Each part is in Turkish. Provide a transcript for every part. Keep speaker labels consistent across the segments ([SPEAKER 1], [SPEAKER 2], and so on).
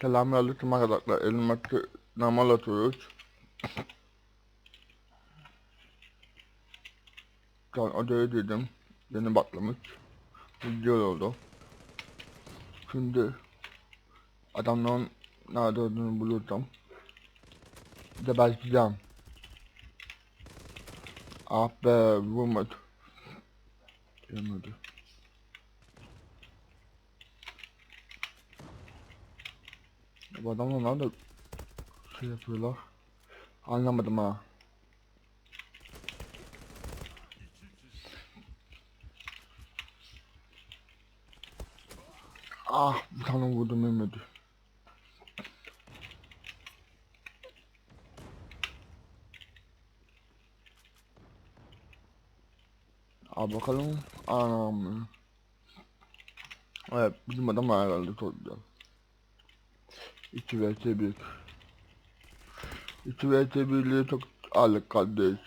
[SPEAKER 1] Selamünaleyküm arkadaşlar. Elmadaki normal atıyoruz. Şu an odaya dedim. Yeni başlamış. Video oldu. Şimdi adamların nerede olduğunu bulursam geberteceğim. Ah be vurmadı. Yemedi. Bu adamlar nerede şey yapıyorlar? Anlamadım ha. Ah bir tane vurdum yemedi. Al bakalım. Anam. Evet bizim adam herhalde çok güzel. 2 vs 1 2 vs 1'liği çok ağırlık kardeş.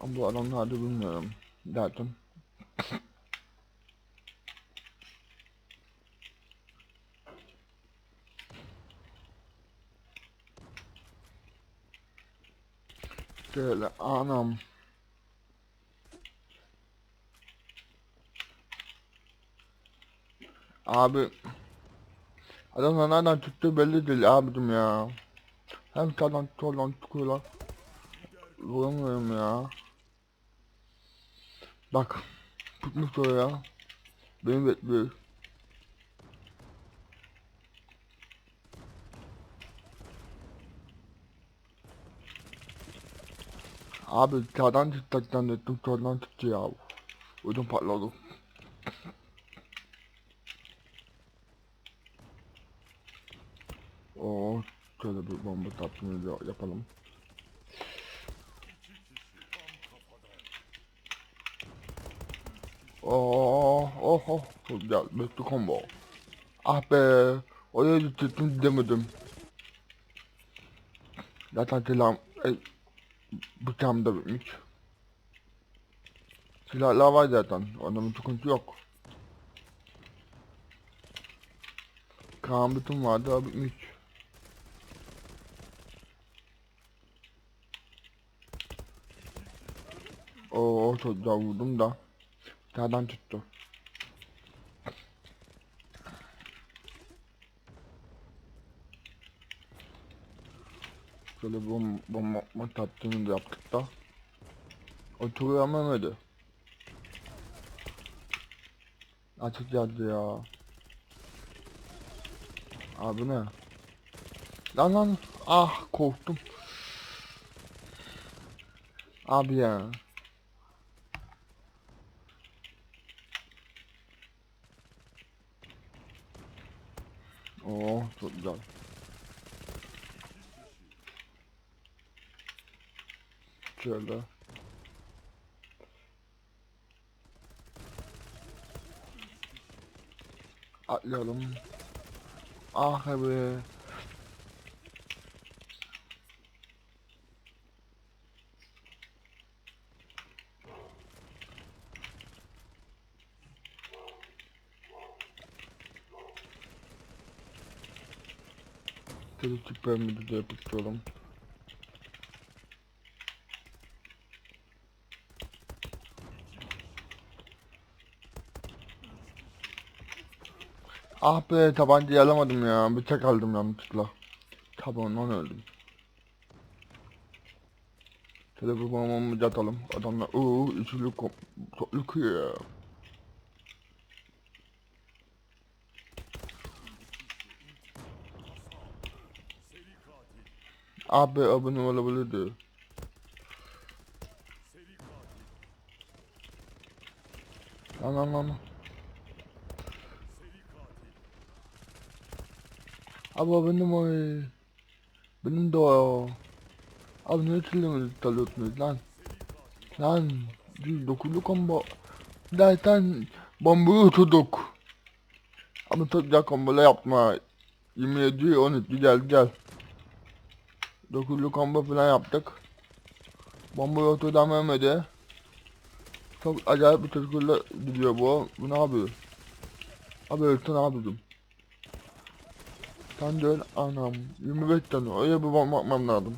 [SPEAKER 1] Ama bu adam nerede bilmiyorum. Zaten. Şöyle anam. Abi Adamlar nereden çıktı belli değil abicim ya. Hem sağdan soldan çıkıyorlar. Vuramıyorum ya. Bak. Tutmuş oraya. Beni bekliyor. Abi sağdan çıkacaktan ettim soldan çıktı ya. Ödüm patladı. Şöyle bir bomba de yapalım. Oh, oh, oh, çok güzel. Best combo. Ah be, oraya gidecektim demedim. Zaten silahım, e, bıçağım da bitmiş. Silahlar var zaten, bir sıkıntı yok. Kaan bütün vardı, bitmiş. Çok güzel vurdum da. Sağdan tuttu. Şöyle bom bomba bomba tattığını da yaptık da. Oturuyor ama öyle. Açık geldi ya. Abi ne? Lan lan ah korktum. Abi ya. Oo çok güzel. Şöyle. Atlayalım. Ah be. Kritik bölümde de yapıyorum. Ah be tabancayı alamadım ya. Bıçak aldım yanlışlıkla. Tabandan öldüm. Telefonumuzu atalım. Adamlar ooo üçlü kom topluk Abi abone olabilirdi. Lan lan. Abi benim o. Benim de o. Abi ne çılgın talıyorsunuz lan? Lan. Bir dokundu combo. Zaten bombayı oturduk. Ama güzel kombola yapma. 27 13 gel gel. Dokuzlu combo falan yaptık. Bombayı oturdu ama ölmedi. Çok acayip bir tezgürle gidiyor bu. Bu ne yapıyor? Abi abicim. Sen de öyle anam. 25 tane. Oraya bir bomba atmam lazım.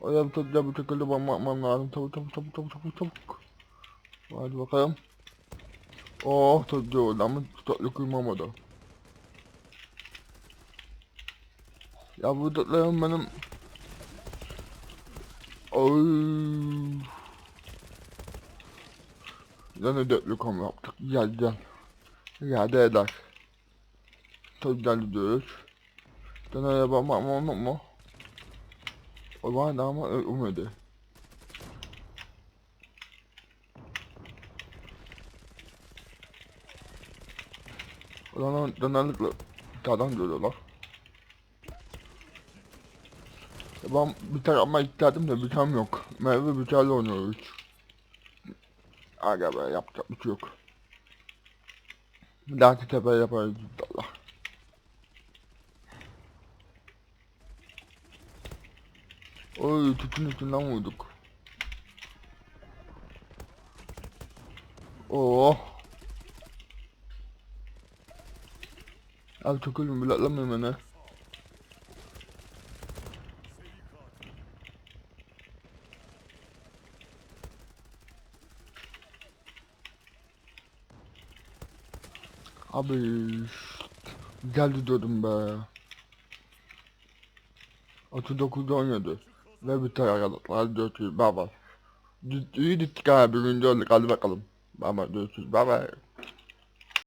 [SPEAKER 1] Oraya bir tatlı bir şekilde bomba atmam lazım. Çabuk çabuk çabuk çabuk çabuk çabuk. Hadi bakalım. Oh tatlı oldu ama tatlı kıymamadı. Ya bu tatlarım benim... Oy. Yine dörtlü kom yaptık. Gel gel. İade eder. Tabii geldi diyoruz. Dönere bakmam onu mu? O vardı ama ölmedi. Ulan dönerlikle dağdan görüyorlar. Ben biter ama isterdim de bitem yok. Meyve biterle oynuyoruz. Aga be yapacak bir şey yok. Bir dahaki tepeye yaparız inşallah. Oy tütün üstünden vurduk. Oh. Abi çok ölüm bıraklamıyorum beni. Abi geldi diyordum be. 39'da 17 ve biter arkadaşlar görüşürüz bye bye. İyi gittik abi birinci olduk hadi bakalım. Bye bye görüşürüz bye bye.